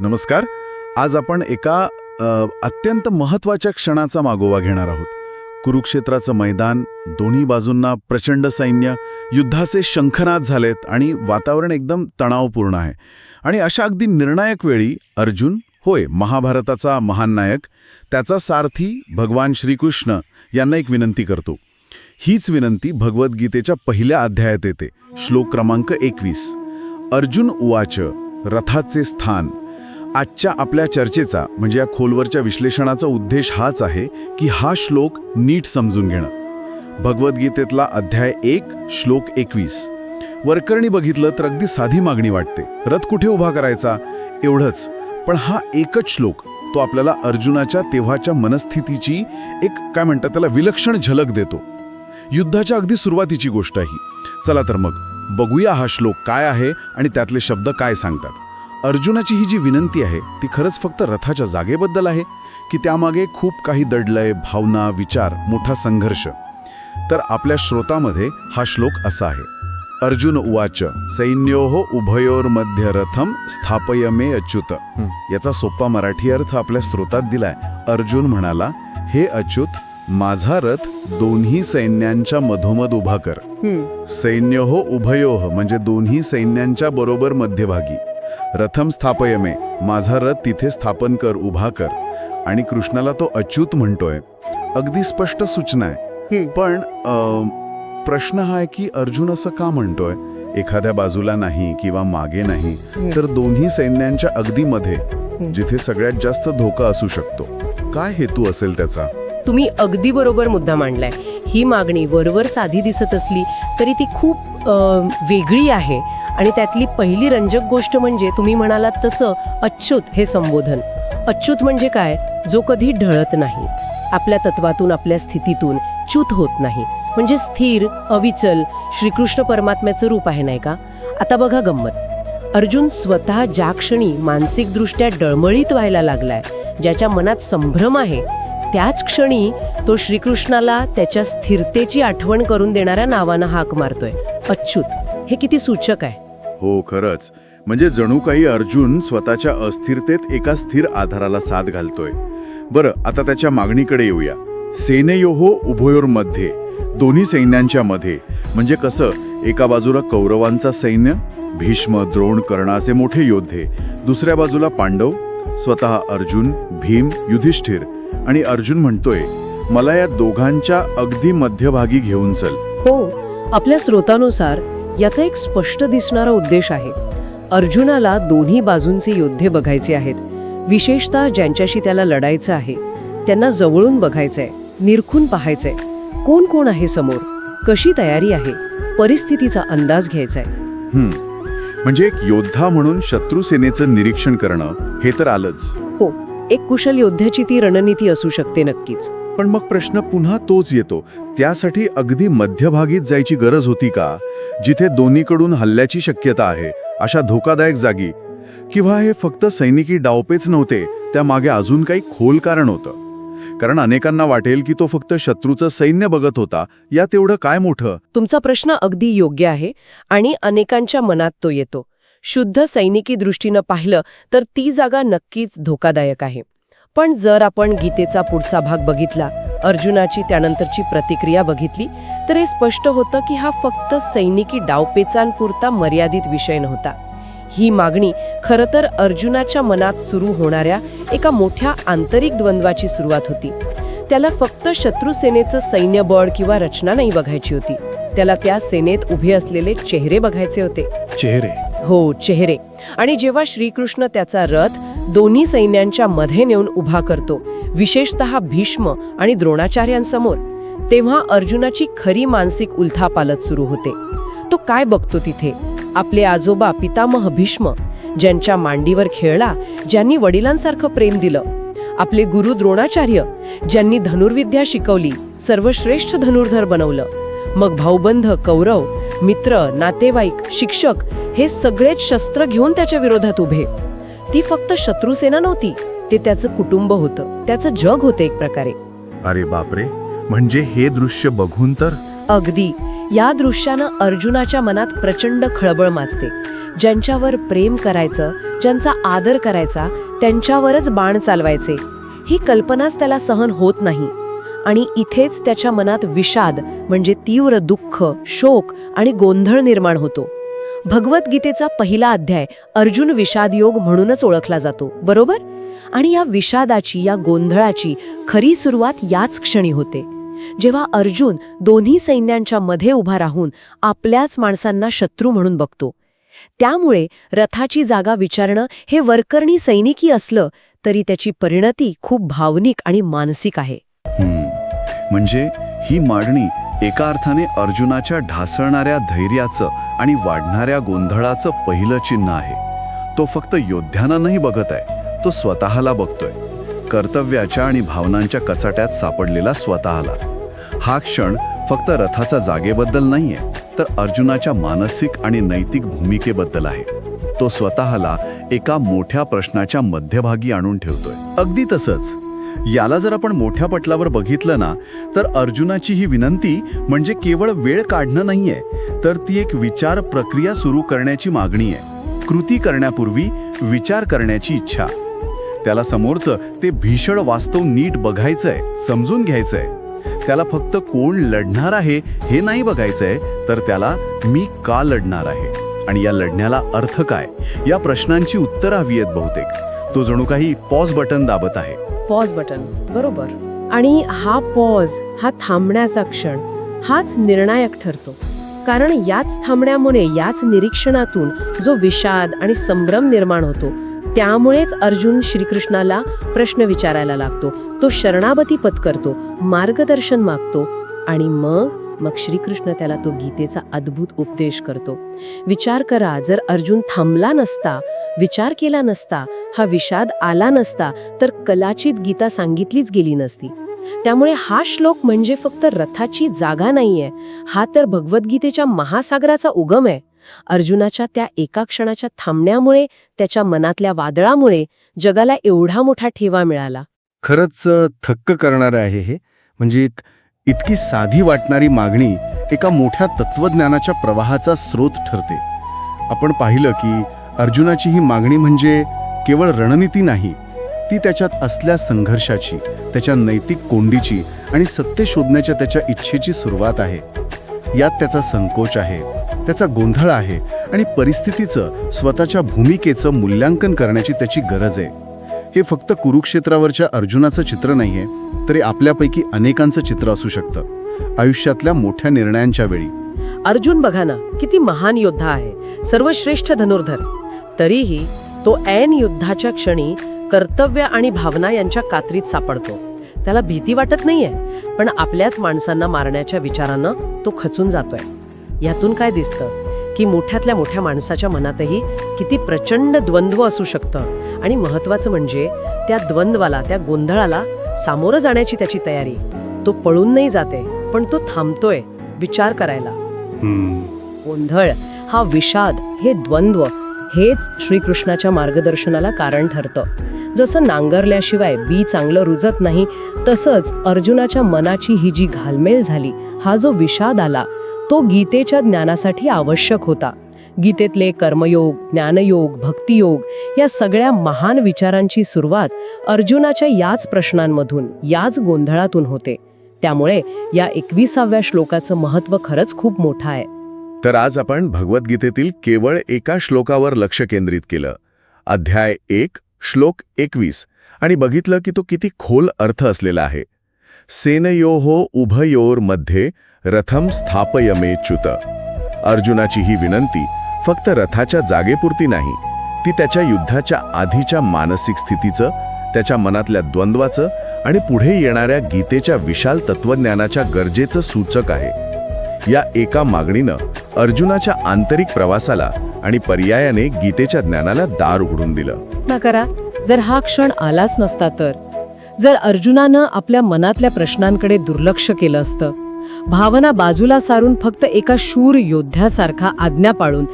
नमस्कार. आज आपण एका अ, अत्यंत महत्त्वाच्या क्षणाचा मागोवा घेणार आहोत. कुरुक्षेत्राचं मैदान दोन्ही बाजूंना प्रचंड सैन्य युद्धाचे शंखनाद झालेत आणि वातावरण एकदम तणावपूर्ण आहे. आणि अशा अगदी निर्णायक वेळी अर्जुन होय महाभारताचा महान नायक त्याचा सारथी भगवान श्रीकृष्ण यांना एक विनंती करतो. हीच विनंती भगवद्गीतेच्या पहिल्या अध्यायात येते श्लोक क्रमांक एकवीस. अर्जुन उवाच रथाचे स्थान. आजच्या आपल्या चर्चेचा म्हणजे या खोलवरच्या विश्लेषणाचा उद्देश हाच आहे की हा श्लोक नीट समजून घेणं. भगवद्गीतेतला अध्याय एक श्लोक एकवीस. वरकरणी बघितलं तर अगदी साधी मागणी वाटते. रथ कुठे उभा करायचा? एवढंच. पण हा एकच श्लोक तो आपल्याला अर्जुनाच्या तेव्हाच्या मनस्थितीची एक काय म्हणतात त्याला विलक्षण झलक देतो. युद्धाच्या अगदी सुरुवातीची गोष्ट आहे ही. चला तर मग बघूया हा श्लोक काय आहे आणि त्यातले शब्द काय सांगतात. अर्जुनाची ही जी विनंती आहे ती खरंच फक्त रथाच्या जागेबद्दल आहे की त्यामागे खूप काही दडलय भावना विचार मोठा संघर्ष. तर आपल्या श्रोतामध्ये हा श्लोक असा आहे. अर्जुन उवाच सैन्योहो उभयोर्मध्ये रथम स्थापय मे अच्युत याचा सोपा मराठी अर्थ आपल्या स्रोतात दिलाय. अर्जुन म्हणाला हे अच्युत माझा रथ दोन्ही सैन्यांच्या मधोमध उभा कर. सैन्योहो उभयोह म्हणजे दोन्ही सैन्यांच्या बरोबर मध्यभागी. रथम स्थापयमे माझा रथ तिथे स्थापन कर उभा कर. आणि कृष्णाला तो अच्युत म्हणतोय. अगदी स्पष्ट सूचना आहे. पण प्रश्न हा आहे की अर्जुन असं का म्हणतोय? एखाद्या बाजूला नाही किंवा मागे नाही तर दोन्ही सैन्यांच्या अगदी मध्ये जिथे सगळ्यात जास्त धोका असू शकतो. काय हेतू असेल त्याचा? तुम्ही अगदी बरोबर मुद्दा मांडलाय. ही मागणी वरवर साधी दिसत असली तरी ती खूप वेगळी आहे. आणि त्यातली पहिली रंजक गोष्ट म्हणजे तुम्ही म्हणालात तसं अच्युत हे संबोधन. अच्युत म्हणजे काय? जो कधी ढळत नाही. आपल्या तत्वातून आपल्या स्थितीतून च्युत होत नाही. म्हणजे स्थिर अविचल श्रीकृष्ण परमात्म्याचं रूप आहे नाही का? आता बघा गंमत. अर्जुन स्वतः ज्या क्षणी मानसिकदृष्ट्या डळमळीत व्हायला लागलाय ज्याच्या मनात संभ्रम आहे त्याच क्षणी तो श्रीकृष्णाला त्याच्या स्थिरतेची आठवण करून देणाऱ्या नावानं हाक मारतोय. अच्युत हे किती सूचक आहे. हो खरंच. म्हणजे जणू काही अर्जुन स्वतःच्या अस्थिरतेत एका स्थिर आधाराला साथ घालतोय. बरं आता त्याच्या मागणीकडे येऊया. सेनेयोहो उभयोरमध्ये दोन्ही सैन्यांच्या मध्ये. म्हणजे कसं एका बाजूला कौरवांचा सैन्य भीष्म द्रोण कर्ण असे मोठे योद्धे दुसऱ्या बाजूला पांडव स्वतः अर्जुन भीम युधिष्ठिर आणि अर्जुन म्हणतोय मला या दोघांच्या अगदी मध्यभागी घेऊन चल. हो आपल्या स्रोतानुसार याचा एक स्पष्ट दिसणारा उद्देश आहे. अर्जुनाला दोन्ही बाजूंचे योद्धे बघायचे आहेत. विशेषतः ज्यांच्याशी त्याला लढायचं आहे त्यांना जवळून बघायचंय निरखून पाहायचंय. कोण कोण आहे समोर? कशी तयारी आहे? परिस्थितीचा अंदाज घ्यायचाय. हम्म. म्हणजे एक योद्धा म्हणून शत्रू सेनेचं निरीक्षण करणं हे तर आलंच. एक कुशल योद्ध्याची ती रणनीती असू शकते नक्कीच. पण मग प्रश्न पुन्हा तोच येतो त्यासाठी अगदी मध्यभागीत जायची गरज होती का? जिथे दोन्हीकडून हल्ल्याची शक्यता आहे अशा धोकादायक जागी. किंवा हे फक्त सैनिकी डावपेच नव्हते त्यामागे अजून काही खोल कारण होतं. कारण अनेकांना वाटेल की तो फक्त शत्रूचं सैन्य बघत होता यात एवढं काय मोठं? तुमचा प्रश्न अगदी योग्य आहे आणि अनेकांच्या मनात तो येतो. शुद्ध सैनिकी दृष्टीनं पाहिलं तर ती जागा नक्कीच धोकादायक आहे. पण जर आपण गीतेचा पुढचा भाग बघितला अर्जुनाची त्यानंतरची प्रतिक्रिया बघितली तर हे स्पष्ट होतं की हा फक्त सैनिकी डावपेचांपुरता मर्यादित विषय नव्हता. ही मागणी खरं तर अर्जुनाच्या मनात सुरू होणाऱ्या एका मोठ्या आंतरिक द्वंद्वाची सुरुवात होती. त्याला फक्त शत्रुसेनेचं सैन्यबळ किंवा रचना नाही बघायची होती. त्याला त्या सेनेत उभे असलेले चेहरे बघायचे होते. चेहरे. हो चेहरे. आणि जेव्हा श्रीकृष्ण त्याचा रथ दोन्ही सैन्यांच्या मध्ये नेऊन उभा करतो विशेषतः भीष्म आणि द्रोणाचार्यांसमोर तेव्हा अर्जुनाची खरी मानसिक उलथापालत सुरू होते. तो काय बघतो तिथे? आपले आजोबा पितामह भीष्म ज्यांच्या मांडीवर खेळला ज्यांनी वडिलांसारखं प्रेम दिलं. आपले गुरु द्रोणाचार्य ज्यांनी धनुर्विद्या शिकवली सर्वश्रेष्ठ धनुर्धर बनवलं. मग भाऊबंध कौरव मित्र नातेवाईक शिक्षक हे सगळेच शस्त्र घेऊन त्याच्या विरोधात उभे. ती फक्त शत्रुसेना नव्हती ते त्याचं कुटुंब होतं. त्याचं जग होतं एक प्रकारे. अरे बापरे म्हणजे हे दृश्य बघून तर? अगदी. या दृश्यानं अर्जुनाच्या मनात प्रचंड खळबळ माजते. ज्यांच्यावर प्रेम करायचं ज्यांचा आदर करायचा त्यांच्यावरच बाण चालवायचे. ही कल्पनाच त्याला सहन होत नाही. आणि इथेच त्याच्या मनात विषाद म्हणजे तीव्र दुःख शोक आणि गोंधळ निर्माण होतो. भगवद्गीतेचा पहिला अध्याय अर्जुन विषाद योग म्हणूनच ओळखला जातो बरोबर? आणि या विषादाची या गोंधळाची खरी सुरुवात याच क्षणी होते. जेव्हा अर्जुन दोन्ही सैन्यांच्या मध्ये उभा राहून आपल्याच माणसांना शत्रू म्हणून बघतो. त्यामुळे रथाची जागा विचारणं हे वरकरणी सैनिकी असलं तरी त्याची परिणती खूप भावनिक आणि मानसिक आहे. म्हणजे ही मांडणी एका अर्थाने अर्जुनाच्या ढासळणाऱ्या धैर्याचं आणि वाढणाऱ्या गोंधळाचं पहिलं चिन्ह आहे. तो फक्त योद्ध्यांना नाही बघत आहे तो स्वतःला बघतोय. कर्तव्याच्या आणि भावनांच्या कचाट्यात सापडलेला स्वतःला. हा क्षण फक्त रथाचा जागेबद्दल नाहीये तर अर्जुनाच्या मानसिक आणि नैतिक भूमिकेबद्दल आहे. तो स्वतःला एका मोठ्या प्रश्नाच्या मध्यभागी आणून ठेवतोय. अगदी तसंच. याला जर आपण मोठ्या पटलावर बघितलं ना तर अर्जुनाची ही विनंती म्हणजे केवळ वेळ काढणं नाहीये तर ती एक विचार प्रक्रिया सुरू करण्याची मागणी आहे. कृती करण्यापूर्वी विचार करण्याची इच्छा. त्याला समोरचं ते भीषण वास्तव नीट बघायचंय समजून घ्यायचंय. त्याला फक्त कोण लढणार आहे हे नाही बघायचंय तर त्याला मी का लढणार आहे? आणि या लढण्याला अर्थ काय? या प्रश्नांची उत्तरं हवी आहेत बहुतेक. तो जणू काही पॉज बटन दाबत आहे. पॉज बटन बरोबर? आणि हा पॉज हा थांबण्याचा क्षण हाच निर्णायक ठरतो. कारण याच थांबण्यामुळे याच निरीक्षणातून जो विषाद आणि संभ्रम निर्माण होतो त्यामुळेच अर्जुन श्रीकृष्णाला प्रश्न विचारायला लागतो. तो शरणागती पत्करतो मार्गदर्शन मागतो आणि मग मग श्रीकृष्ण त्याला तो गीतेचा अद्भुत उपदेश करतो. विचार करा जर अर्जुन थांबला नसता विचार केला नसता हा विषाद आला नसता तर कलाचित गीता सांगितलीच गेली नसती. त्यामुळे हा श्लोक म्हणजे फक्त रथाची जागा नाहीये. हा तर भगवद्गीतेच्या महासागराचा उगम आहे. अर्जुनाच्या त्या एका क्षणाच्या थांबण्यामुळे त्याच्या मनातल्या वादळामुळे जगाला एवढा मोठा ठेवा मिळाला. खरंच थक्क करणारं आहे हे. म्हणजे एक इतकी साधी वाटणारी मागणी एका मोठ्या तत्वज्ञानाच्या प्रवाहाचा स्रोत ठरते. आपण पाहिलं की अर्जुनाची ही मागणी म्हणजे केवळ रणनीती नाही ती त्याच्यात असल्या संघर्षाची त्याच्या नैतिक कोंडीची आणि सत्य शोधण्याच्या त्याच्या इच्छेची सुरुवात आहे. यात त्याचा संकोच आहे त्याचा गोंधळ आहे आणि परिस्थितीचं स्वतःच्या भूमिकेचं मूल्यांकन करण्याची त्याची गरज आहे. हे फक्त कुरुक्षेत्रावरच्या अर्जुनाचं चित्र नाहीये तरी आपल्यापैकी अनेकांचं चित्र असू शकतं. आयुष्यातल्या मोठ्या निर्णयांच्या वेळी. अर्जुन बघा ना किती महान योद्धा आहे. सर्वश्रेष्ठ धनुर्धर. तरीही तो ऐन युद्धाच्या क्षणी कर्तव्य आणि भावना यांच्या कात्रीत सापडतो. त्याला भीती वाटत नाहीये पण आपल्याच माणसांना मारण्याच्या विचारानं तो खचून जातोय. यातून काय दिसतं? की मोठ्यातल्या मोठ्या माणसाच्या मनातही किती प्रचंड द्वंद्व असू शकतं. आणि महत्वाचं म्हणजे त्या द्वंद्वाला त्या गोंधळाला सामोरं जाण्याची त्याची तयारी. तो पळून नाही जाते पण तो थांबतोय विचार करायला. गोंधळ हा विषाद हे द्वंद्व हेच श्रीकृष्णाच्या मार्गदर्शनाला कारण ठरतं. जसं नांगरल्याशिवाय बी चांगलं रुजत नाही तसंच अर्जुनाच्या मनाची ही जी घालमेल झाली हा जो विषाद आला तो गीतेच्या ज्ञानासाठी आवश्यक होता. गीतेतले कर्मयोग ज्ञानयोग भक्तियोग या सगळ्या महान विचारांची सुरुवात अर्जुनाच्या याच प्रश्नांमधून याच गोंधळातून होते. त्यामुळे या एकविसाव्या श्लोकाचं महत्त्व खरंच खूप मोठं आहे. तर आज आपण भगवद्गीतेतील केवळ एका श्लोकावर लक्ष केंद्रित केलं. अध्याय एक श्लोक एकवीस. आणि बघितलं की तो किती खोल अर्थ असलेला आहे. सेनयोहो उभयोरमध्ये रथम स्थापयमेच्युत. अर्जुनाची ही विनंती फक्त रथाच्या जागेपुरती नाही ती त्याच्या युद्धाच्या आधीच्या मानसिक स्थितीचं त्याच्या मनातल्या द्वंद्वाचं आणि पुढे येणाऱ्या गीतेच्या विशाल तत्वज्ञानाच्या गरजेचं सूचक आहे. या एका मागणीनं अर्जुनाच्या आंतरिक प्रवासाला आणि पर्यायाने गीतेच्या ज्ञानाला दार उघडून दिलं. करा जर हा क्षण आलाच नसता तर. जर अर्जुनानं आपल्या मनातल्या प्रश्नांकडे दुर्लक्ष केलं असतं भावना बाजूला सारून फक्त एका शूर योद्ध्यासारखा आज्ञा पाळून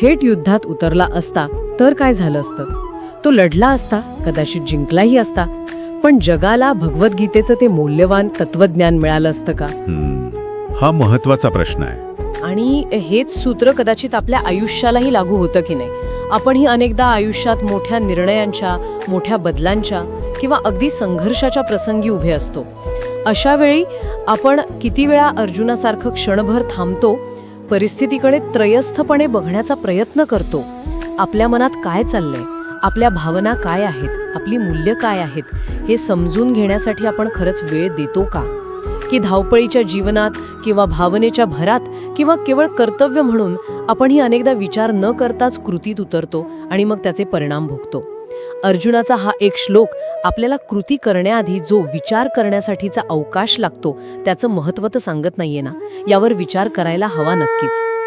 थेट युद्धात उतरला असता तर काय झालं असतं? तो लढला असता कदाचित जिंकलाही असता पण जगाला भगवद्गीतेचं ते मौल्यवान तत्वज्ञान मिळालं असतं का? हा महत्त्वाचा प्रश्न आहे. आणि हेच सूत्र कदाचित आपल्या आयुष्यालाही लागू होतं की नाही? आपणही अनेकदा आयुष्यात मोठ्या निर्णयांच्या मोठ्या बदलांच्या किंवा अगदी संघर्षाच्या प्रसंगी उभे असतो. अशा वेळी आपण किती वेळा अर्जुनासारखं क्षणभर थांबतो परिस्थितीकडे त्रयस्थपणे बघण्याचा प्रयत्न करतो. आपल्या मनात काय चाललंय? आपल्या भावना काय आहेत? आपली मूल्य काय आहेत? हे समजून घेण्यासाठी आपण खरंच वेळ देतो का? की धावपळीच्या जीवनात किंवा भावनेच्या भरात किंवा केवळ कर्तव्य म्हणून आपण ही अनेकदा विचार न करताच कृतीत उतरतो आणि मग त्याचे परिणाम भोगतो. अर्जुनाचा हा एक श्लोक आपल्याला कृती करण्याआधी जो विचार करण्यासाठीचा अवकाश लागतो त्याचं महत्त्व तर सांगत नाहीये ना? यावर विचार करायला हवा नक्कीच.